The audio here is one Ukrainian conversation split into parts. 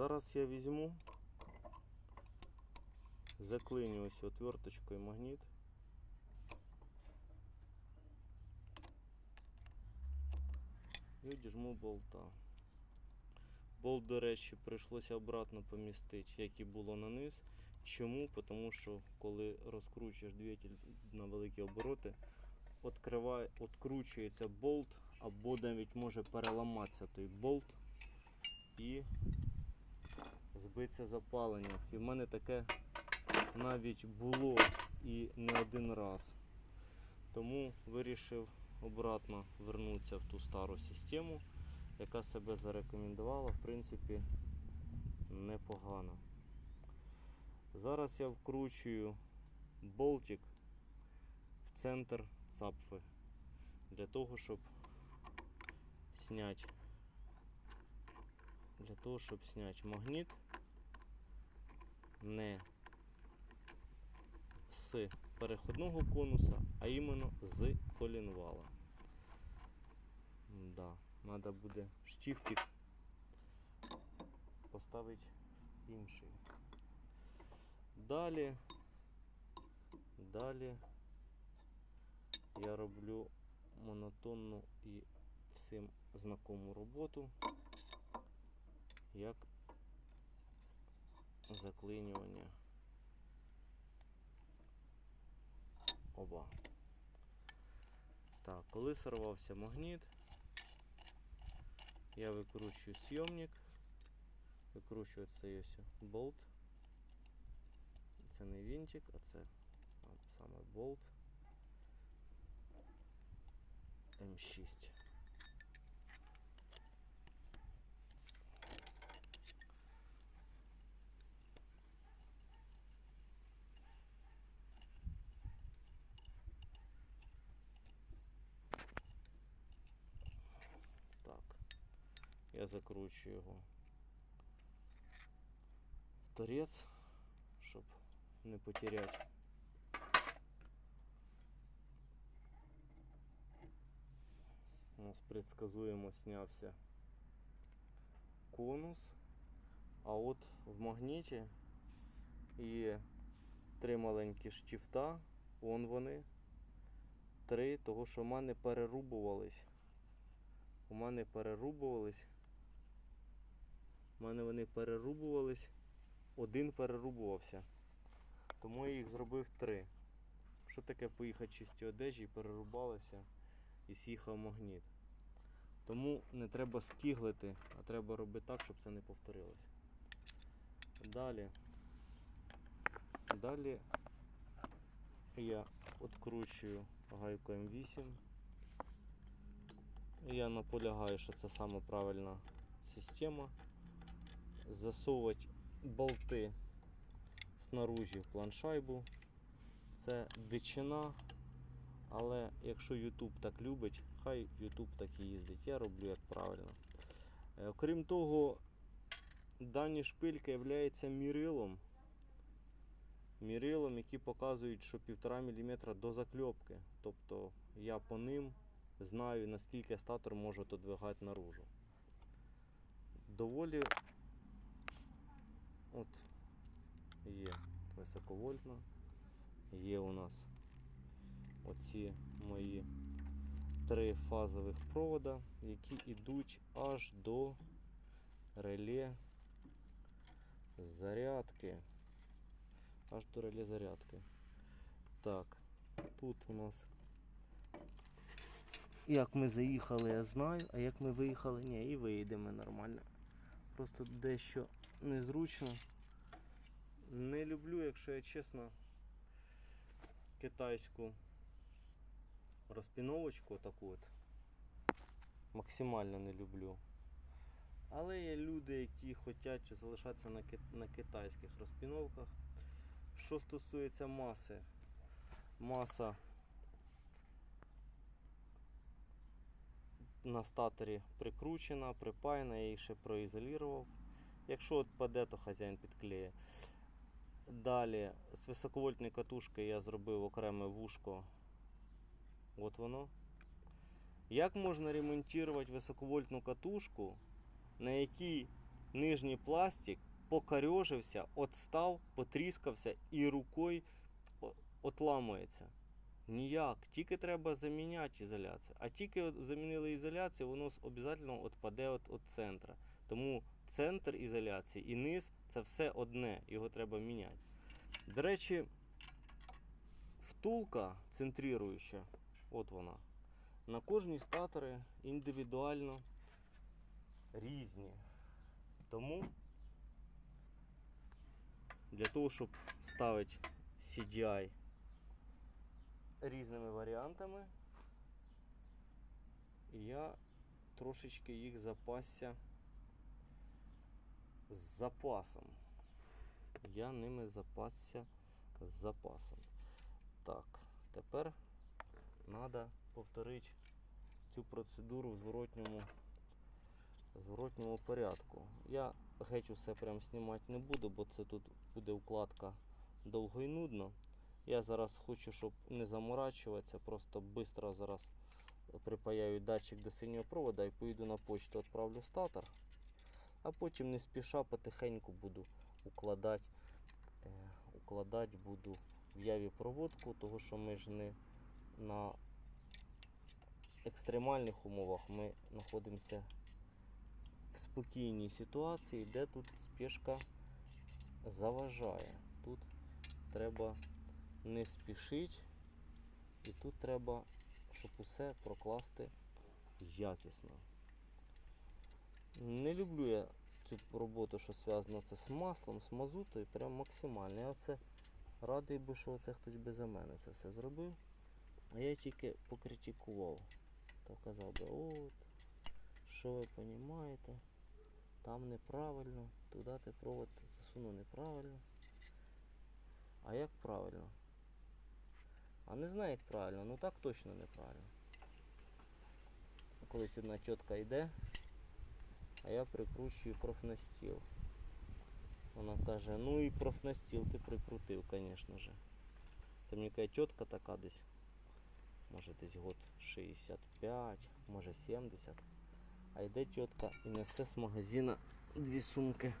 Зараз я візьму, заклиню ось отверточкою магніт. І одіжму болта. Болт, до речі, прийшлося обратно помістити, як і було на низ. Чому? Тому що коли розкручуєш двигатель на великі обороти, відкручується болт, або навіть може переламатися той болт і збиться запалення. І в мене таке навіть було і не один раз. Тому вирішив обратно вернутися в ту стару систему, яка себе зарекомендувала, в принципі, непогано. Зараз я вкручую болтик в центр цапфи для того, щоб зняти для того, щоб зняти магніт не з переходного конуса, а іменно з колінвала. Да, треба буде штифтик поставити інший. Далі, далі я роблю монотонну і всім знакому роботу, як заклинювання. Оба. Так, коли сорвався магніт, я викручую сйомник, викручую цей ось болт. Це не вінчик, а це саме болт М6. Так, я закручую його в торець, щоб не потерять. У нас предсказуемо снявся конус, а от в магніті є три маленькі штифта, вон вони. Три, того що в мене перерубувались. У мене перерубувались. У мене вони перерубувались. Один перерубувався. Тому я їх зробив три. Що таке поїхати чисті одежі і перерубалося і з'їхав магніт. Тому не треба скіглити, а треба робити так, щоб це не повторилось. Далі. Далі я відкручую гайку М8. Я наполягаю, що це саме правильна система. Засовувати болти снаружи в планшайбу. Це дичина, але якщо YouTube так любить, хай YouTube так і їздить. Я роблю як правильно. Е, Окрім того, дані шпилька є мірилом. Мірилом, які показують, що 1,5 мм до закльопки. Тобто я по ним знаю, наскільки статор може отодвигати наружу. Доволі от є високовольтна, є у нас оці мої три фазових провода, які йдуть аж до реле зарядки. Аж до реле зарядки. Так, тут у нас. Як ми заїхали, я знаю, а як ми виїхали, ні, і виїдемо нормально. Просто дещо незручно. Не люблю, якщо я чесно, китайську розпіновочку таку от. Максимально не люблю. Але є люди, які хочуть залишатися на, на китайських розпіновках. Що стосується маси, маса на статорі прикручена, припаяна, я її ще проізолював. Якщо от паде, то хазяїн підклеє. Далі з високовольтної катушки я зробив окреме вушко. От воно. Як можна ремонтувати високовольтну катушку, на якій нижній пластик покарьожився, отстав, потріскався і рукою отламується. Ніяк, тільки треба заміняти ізоляцію. А тільки замінили ізоляцію, воно обов'язково відпаде від, від центра. Тому центр ізоляції і низ це все одне, його треба міняти. До речі, втулка центруюча, от вона. На кожні статори індивідуально різні. Тому для того, щоб ставити CDI різними варіантами, І я трошечки їх запасся з запасом. Я ними запасся з запасом. Так, тепер треба повторити цю процедуру в зворотньому, зворотньому порядку. Я геть усе прям знімати не буду, бо це тут буде укладка довго і нудно. Я зараз хочу, щоб не заморачуватися, просто швидко зараз припаяю датчик до синього провода і поїду на почту, відправлю статор. А потім не спіша потихеньку буду укладати, е, укладати буду в яві проводку, того що ми ж не на екстремальних умовах ми знаходимося в спокійній ситуації, де тут спешка заважає. Тут треба не спішити, і тут треба, щоб усе прокласти якісно. Не люблю я цю роботу, що зв'язано це з маслом, з мазутою, прям максимально. Я це радий би, що це хтось би за мене це все зробив. А я тільки покритикував. То казав би, от, що ви розумієте, там неправильно, туди ти провод засунув неправильно. А як правильно? А не знаю, як правильно, ну так точно неправильно. Колись одна тітка йде, а я прикручую профнастіл. Вона каже, ну і профнастіл ти прикрутив, звісно ж. Це мені каже тітка така десь. Може десь год 65, може 70. А йде тітка і несе з магазина дві сумки.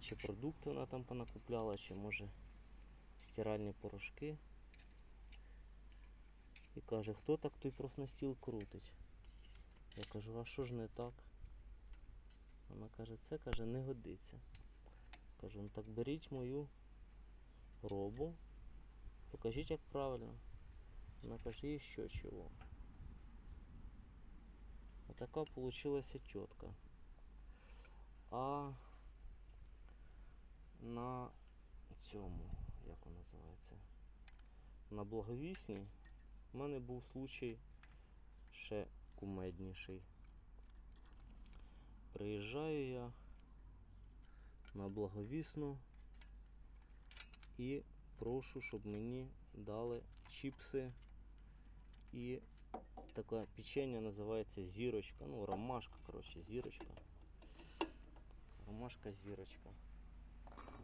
Чи продукти вона там понакупляла, чи може стиральні порошки. І каже, хто так той профнастіл крутить? Я кажу, а що ж не так? Вона каже, це каже, не годиться. Кажу, ну так беріть мою робу, покажіть, як правильно. Вона каже, і що чого. Отака получилася чітка. А на цьому, як воно називається? На благовісній у мене був случай ще кумедніший. Приїжджаю я на благовісну і прошу, щоб мені дали чіпси і таке печення називається зірочка. Ну, ромашка, коротше, зірочка. Ромашка зірочка.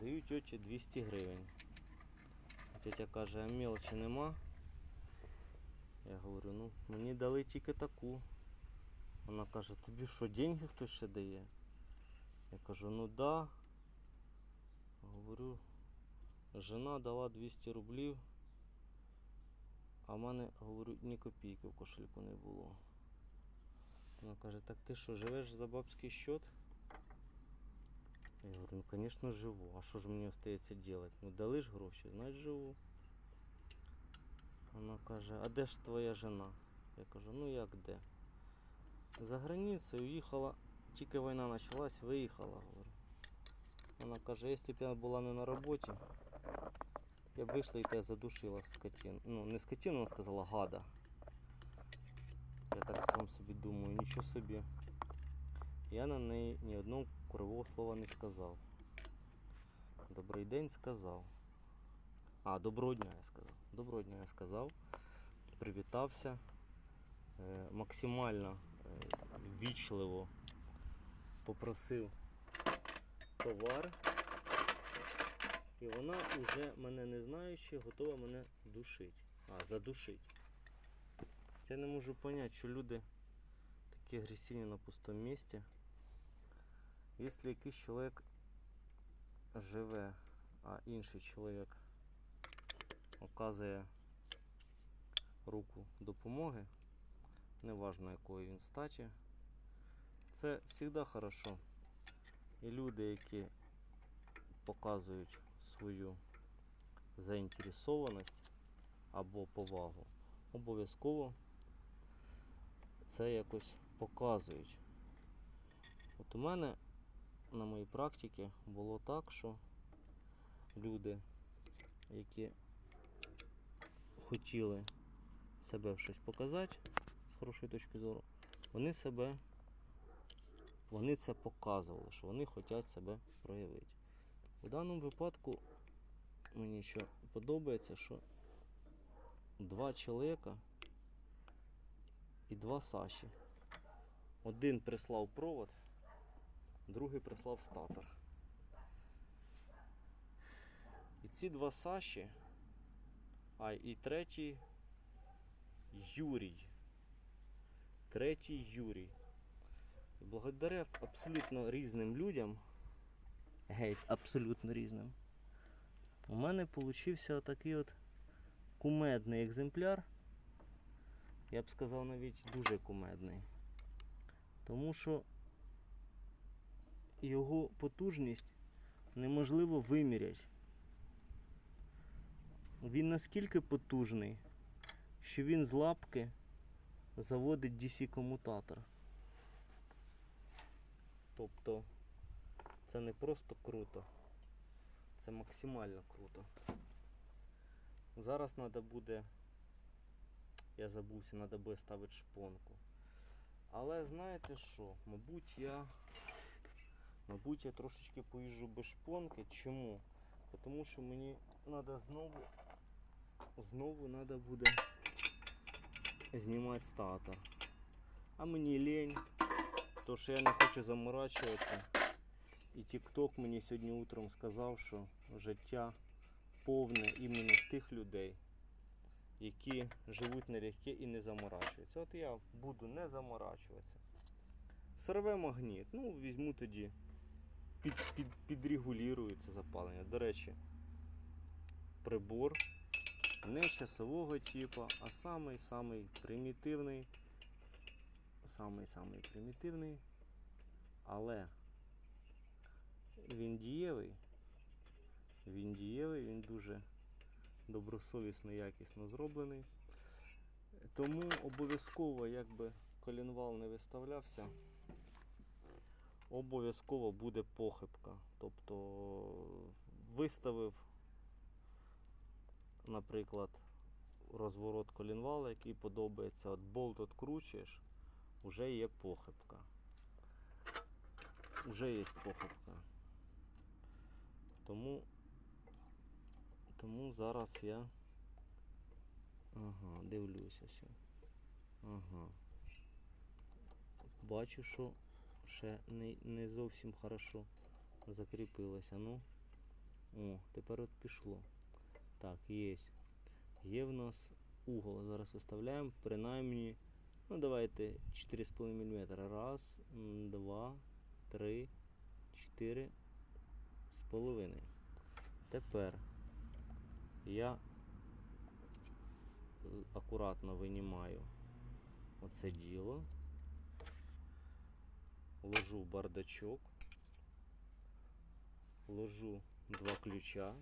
Даю тьоті 200 гривень. Тетя каже, а мелочі нема. Я говорю, ну мені дали тільки таку. Вона каже, тобі що, деньги хтось ще дає? Я кажу, ну да. Говорю, жена дала 200 рублів, а в мене, говорю, ні копійки в кошельку не було. Вона каже, так ти що, живеш за бабський счет? Я говорю, ну звісно живу. А що ж мені остається робити? Ну дали ж гроші, значить живу. Вона каже, а де ж твоя жена? Я кажу, ну як де? За границею їхала, тільки війна почалась, виїхала, говорю. Вона каже, якщо б я була не на роботі, я б вийшла і тебе задушила скотину. Ну, не скотину, вона сказала, гада. Я так сам собі думаю, нічого собі. Я на неї ні одного кривого слова не сказав. Добрий день сказав. А, доброго дня я сказав. Доброго дня я сказав. Привітався. Е, максимально е, вічливо попросив товар. І вона вже мене не знаючи, готова мене душити. А, задушить. Я не можу зрозуміти, що люди такі агресивні на пустому місці. Якщо якийсь чоловік живе, а інший чоловік оказує руку допомоги, неважно якої він статі, це завжди хорошо. І люди, які показують свою заінтересованість або повагу, обов'язково це якось показують. От у мене на моїй практиці було так, що люди, які хотіли себе щось показати з хорошої точки зору, вони себе вони це показували, що вони хочуть себе проявити. У даному випадку мені що подобається, що два чоловіка і два Саші. Один прислав провод, другий прислав статор. І ці два Саші, а і третій Юрій. Третій Юрій. Благодаря абсолютно різним людям, геть, абсолютно різним, у мене получився такий от кумедний екземпляр. Я б сказав навіть дуже кумедний. Тому що його потужність неможливо виміряти. Він наскільки потужний, що він з лапки заводить DC-комутатор. Тобто це не просто круто, це максимально круто. Зараз треба буде, я забувся, треба буде ставити шпонку. Але знаєте що, мабуть я, мабуть я трошечки поїжджу без шпонки. Чому? Тому що мені треба знову, знову треба буде знімати статор. А мені лень, то що я не хочу заморачуватися. І TikTok мені сьогодні утром сказав, що життя повне іменно тих людей, які живуть налегке і не заморачуються. От я буду не заморачуватися. Сорве магніт, ну візьму тоді, під, під, підрегулюю це запалення. До речі, прибор не часового типу, а самий-самий примітивний. Самий-самий примітивний. Але він дієвий. Він дієвий, він дуже добросовісно, якісно зроблений. Тому обов'язково, якби колінвал не виставлявся, обов'язково буде похибка. Тобто виставив, наприклад, розворот колінвала, який подобається, от болт откручуєш, вже є похибка. Вже є похибка. Тому тому зараз я. Ага, дивлюся все. Ага. Бачу, що ще не, не зовсім хорошо закріпилося. Ну. О, тепер от пішло. Так, є. Є в нас угол. Зараз виставляємо принаймні. Ну давайте 4,5 мм. Раз, два, три, чотири з половиною. Тепер я акуратно винімаю оце діло, ложу бардачок, ложу два ключа